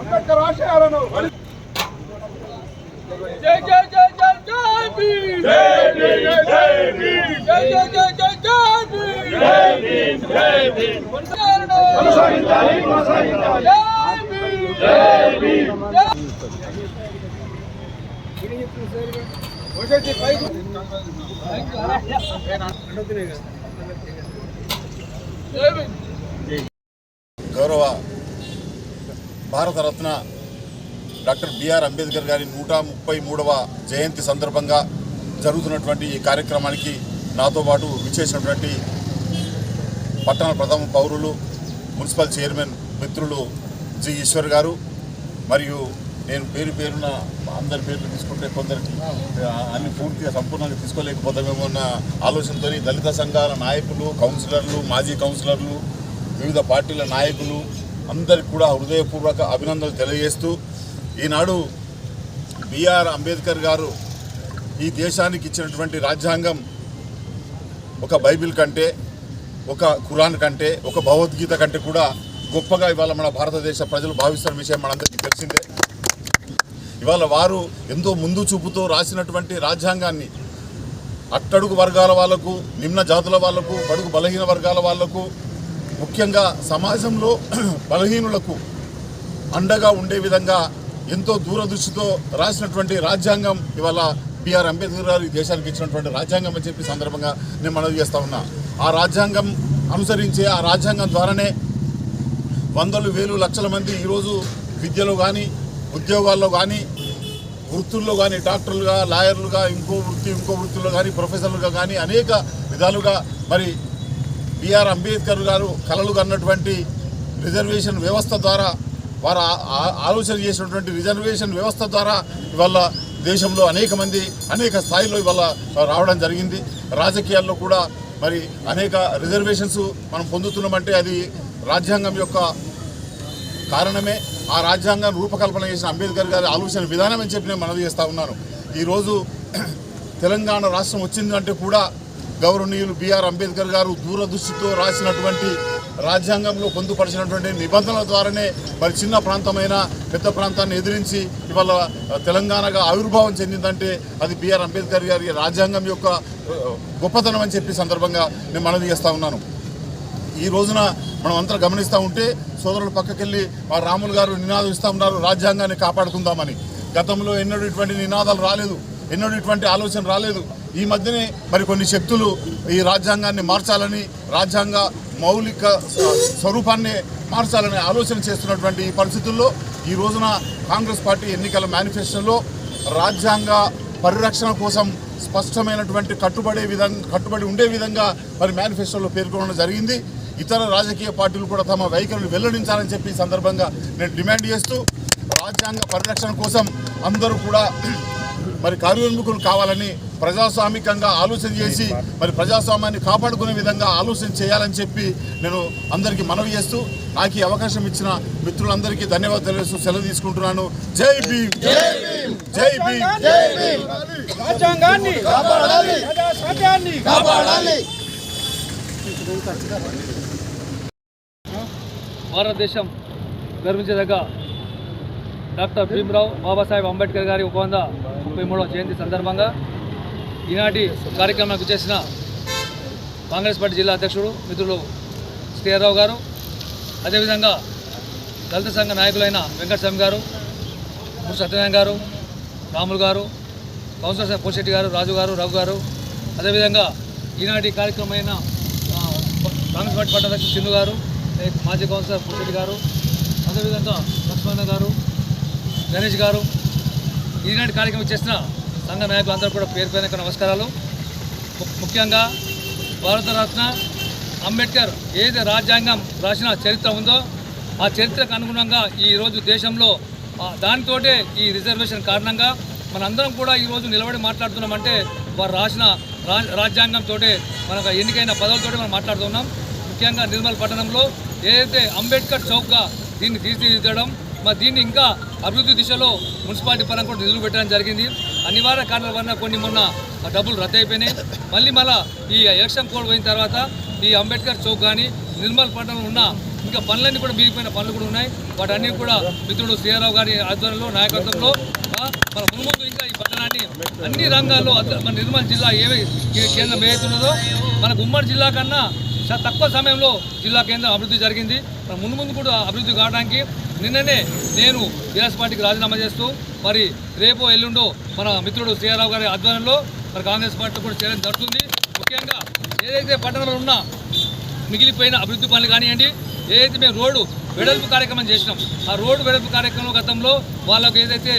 అంబేద్కర్ ఆశయాలను జై జై జై జై జై భీమ్. జై భీమ్ జై గౌరవ భారతరత్న డాక్టర్ బిఆర్ అంబేద్కర్ గారి నూట ముప్పై మూడవ జయంతి సందర్భంగా జరుగుతున్నటువంటి ఈ కార్యక్రమానికి నాతో పాటు విచ్చేసినటువంటి పట్టణ ప్రథమ పౌరులు మున్సిపల్ చైర్మన్ మిత్రులు జి. ఈశ్వర్ గారు. మరియు నేను పేరు పేరున అందరి పేర్లు తీసుకుంటే కొందరికి అన్ని పూర్తిగా సంపూర్ణంగా తీసుకోలేకపోతామేమో అన్న ఆలోచనతో దళిత సంఘాల నాయకులు కౌన్సిలర్లు మాజీ కౌన్సిలర్లు వివిధ పార్టీల నాయకులు అందరికి కూడా హృదయపూర్వక అభినందనలు తెలియజేస్తూ ఈనాడు బిఆర్ అంబేద్కర్ గారు ఈ దేశానికి ఇచ్చినటువంటి రాజ్యాంగం ఒక బైబిల్ కంటే ఒక ఖురాన్ కంటే ఒక భగవద్గీత కంటే కూడా గొప్పగా ఇవాళ మన భారతదేశ ప్రజలు భావిస్తున్న విషయం మనందరికీ తెలిసిందే. ఇవాళ వారు ఎంతో ముందు చూపుతో రాసినటువంటి రాజ్యాంగాన్ని అట్టడుగు వర్గాల వాళ్ళకు నిమ్న జాతుల వాళ్ళకు బడుగు బలహీన వర్గాల వాళ్ళకు ముఖ్యంగా సమాజంలో బలహీనులకు అండగా ఉండే విధంగా ఎంతో దూరదృష్టితో రాసినటువంటి రాజ్యాంగం ఇవాళ బిఆర్ అంబేద్కర్ గారు ఈ దేశానికి ఇచ్చినటువంటి రాజ్యాంగం అని చెప్పి సందర్భంగా నేను మనవి చేస్తా ఉన్నా. ఆ రాజ్యాంగం అనుసరించే ఆ రాజ్యాంగం ద్వారానే వందలు వేలు లక్షల మంది ఈరోజు విద్యలో కానీ ఉద్యోగాల్లో కానీ వృత్తుల్లో కానీ డాక్టర్లుగా లాయర్లుగా ఇంకో వృత్తి ఇంకో వృత్తుల్లో కానీ ప్రొఫెసర్లుగా కానీ అనేక విధాలుగా మరి బిఆర్ అంబేద్కర్ గారు కలలు కన్నటువంటి రిజర్వేషన్ వ్యవస్థ ద్వారా వారు ఆలోచన చేసినటువంటి రిజర్వేషన్ వ్యవస్థ ద్వారా ఇవాళ దేశంలో అనేక మంది అనేక స్థాయిలో ఇవాళ రావడం జరిగింది. రాజకీయాల్లో కూడా మరి అనేక రిజర్వేషన్స్ మనం పొందుతున్నామంటే అది రాజ్యాంగం యొక్క కారణమే. ఆ రాజ్యాంగం రూపకల్పన చేసిన అంబేద్కర్ గారి ఆలోచన విధానం అని చెప్పి నేను మనవి చేస్తూ ఉన్నాను. ఈరోజు తెలంగాణ రాష్ట్రం వచ్చిందంటే కూడా గౌరవనీయులు బిఆర్ అంబేద్కర్ గారు దూరదృష్టితో రాసినటువంటి రాజ్యాంగంలో పొందుపరిచినటువంటి నిబంధనల ద్వారానే మరి చిన్న ప్రాంతమైన పెద్ద ప్రాంతాన్ని ఎదిరించి ఇవాళ తెలంగాణగా ఆవిర్భావం చెందిందంటే అది బిఆర్ అంబేద్కర్ గారి రాజ్యాంగం యొక్క గొప్పతనం అని చెప్పి సందర్భంగా నేను మనవి చేస్తూ ఉన్నాను. ఈ రోజున మనం అంతా గమనిస్తూ ఉంటే సోదరులు పక్కకెళ్ళి మా రాములు గారు నినాదం ఇస్తూ ఉన్నారు రాజ్యాంగాన్ని కాపాడుకుందామని. గతంలో ఎన్నడూ ఇటువంటి నినాదాలు రాలేదు ఎన్నడూ ఇటువంటి ఆలోచన రాలేదు. ఈ మధ్యనే మరి కొన్ని శక్తులు ఈ రాజ్యాంగాన్ని మార్చాలని రాజ్యాంగ మౌలిక స్వరూపాన్ని మార్చాలనే ఆలోచన చేస్తున్నటువంటి ఈ పరిస్థితుల్లో ఈ రోజున కాంగ్రెస్ పార్టీ ఎన్నికల మేనిఫెస్టోలో రాజ్యాంగ పరిరక్షణ కోసం స్పష్టమైనటువంటి కట్టుబడే విధంగా కట్టుబడి ఉండే విధంగా మరి మేనిఫెస్టోలో పేర్కొనడం జరిగింది. ఇతర రాజకీయ పార్టీలు కూడా తమ వైఖరిని వెల్లడించాలని చెప్పి సందర్భంగా నేను డిమాండ్ చేస్తూ రాజ్యాంగ పరిరక్షణ కోసం అందరూ కూడా మరి కార్యోన్ముఖులు కావాలని ప్రజాస్వామికంగా ఆలోచన చేసి మరి ప్రజాస్వామ్యాన్ని కాపాడుకునే విధంగా ఆలోచన చేయాలని చెప్పి నేను అందరికీ మనవి చేస్తూ నాకు ఈ అవకాశం ఇచ్చిన మిత్రులందరికీ ధన్యవాదాలు తెలియజేస్తూ సెలవు తీసుకుంటున్నాను. జై భీమ్! జై భీమ్! రాజ్యాంగాన్ని కాపాడాలి! ప్రజాస్వామ్యాన్ని కాపాడాలి! భారతదేశం గర్వించదగ్గ డాక్టర్ భీమ్రావ్ బాబాసాహెబ్ అంబేద్కర్ గారి ఒక వంద ముప్పై మూడవ జయంతి సందర్భంగా ఈనాటి కార్యక్రమానికి చేసిన కాంగ్రెస్ పార్టీ జిల్లా అధ్యక్షుడు మిత్రులు శ్రీరావు గారు అదేవిధంగా దళిత సంఘ నాయకులైన వెంకటస్వామి గారు మురు సత్యనారాయణ గారు రాములు గారు కౌన్సిలర్ పోషెట్టి గారు రాజు గారు రఘు గారు అదేవిధంగా ఈనాటి కార్యక్రమమైన అయిన కాంగ్రెస్ పార్టీ పట్టాధ్యక్షుడు సింధు గారు మాజీ కౌన్సిలర్ పోషెట్టి గారు అదేవిధంగా లక్ష్మణ గారు గణేష్ గారు. ఈనాటి కార్యక్రమం చేసిన సంఘ నాయకులందరూ కూడా పేరు పేరు నమస్కారాలు. ము- ముఖ్యంగా భారతరత్న అంబేద్కర్ ఏది రాజ్యాంగం రాసిన చరిత్ర ఉందో ఆ చరిత్రకు అనుగుణంగా ఈరోజు దేశంలో దానితోటే ఈ రిజర్వేషన్ కారణంగా మనందరం కూడా ఈరోజు నిలబడి మాట్లాడుతున్నామంటే వారు రాసిన రా రాజ్యాంగంతో మనకు ఎన్నికైన పదవులతో మనం మాట్లాడుతున్నాం. ముఖ్యంగా నిర్మల్ పట్టణంలో ఏదైతే అంబేద్కర్ చౌక్గా దీన్ని తీర్చిదిద్దడం మరి దీన్ని ఇంకా అభివృద్ధి దిశలో మున్సిపాలిటీ పరంగా కూడా నిధులు పెట్టడం జరిగింది. అనివార్య కారణాల వలన కొన్ని మొన్న డబ్బులు రద్దు అయిపోయినాయి. మళ్ళీ మళ్ళా ఈ ఎలక్షన్ కోడ్ పోయిన తర్వాత ఈ అంబేద్కర్ చౌక్ కానీ నిర్మల్ పట్టణంలో ఉన్న ఇంకా పనులన్నీ కూడా మిగిలిపోయిన పనులు కూడా ఉన్నాయి. వాటన్నీ కూడా మిత్రుడు శ్రీరావు గారి ఆధ్వర్యంలో నాయకత్వంలో మన ముందు ఇంకా ఈ పట్టణాన్ని అన్ని రంగాల్లో మన నిర్మల్ జిల్లా ఏవి కేంద్రం ఏదైతున్నదో మన గుమ్మడి జిల్లా కన్నా తక్కువ సమయంలో జిల్లా కేంద్రం అభివృద్ధి జరిగింది. మన ముందు ముందు కూడా అభివృద్ధి కావడానికి నిన్ననే నేను టీఆర్ఎస్ పార్టీకి రాజీనామా చేస్తూ మరి రేపు ఎల్లుండో మన మిత్రుడు శ్రీరావు గారి ఆధ్వర్యంలో మరి కాంగ్రెస్ పార్టీ కూడా చేయడం జరుగుతుంది. ముఖ్యంగా ఏదైతే పట్టణంలో ఉన్న మిగిలిపోయిన అభివృద్ధి పనులు కానివ్వండి ఏదైతే మేము రోడ్డు వెడల్పు కార్యక్రమం చేసినాం ఆ రోడ్డు వెడల్పు కార్యక్రమం గతంలో వాళ్ళకు ఏదైతే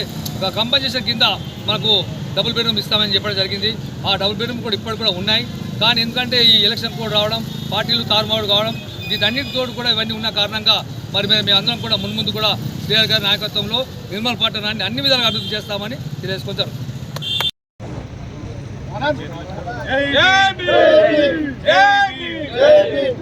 కంపెన్సేషన్ కింద మనకు డబుల్ బెడ్రూమ్ ఇస్తామని చెప్పడం జరిగింది. ఆ డబుల్ బెడ్రూమ్ కూడా ఇప్పటికి కూడా ఉన్నాయి. కానీ ఎందుకంటే ఈ ఎలక్షన్ కోడ్ రావడం పార్టీలు తారుమారు కావడం వీటన్నిటితో కూడా ఇవన్నీ ఉన్న కారణంగా మరి మేము మీ అందరం కూడా మున్ముందు కూడా శ్రీఆర్ గారి నాయకత్వంలో నిర్మల్ పట్టణాన్ని అన్ని విధాలుగా అభివృద్ధి చేస్తామని తెలియజేసుకుంటారు. జై భీమ్! జై భీమ్!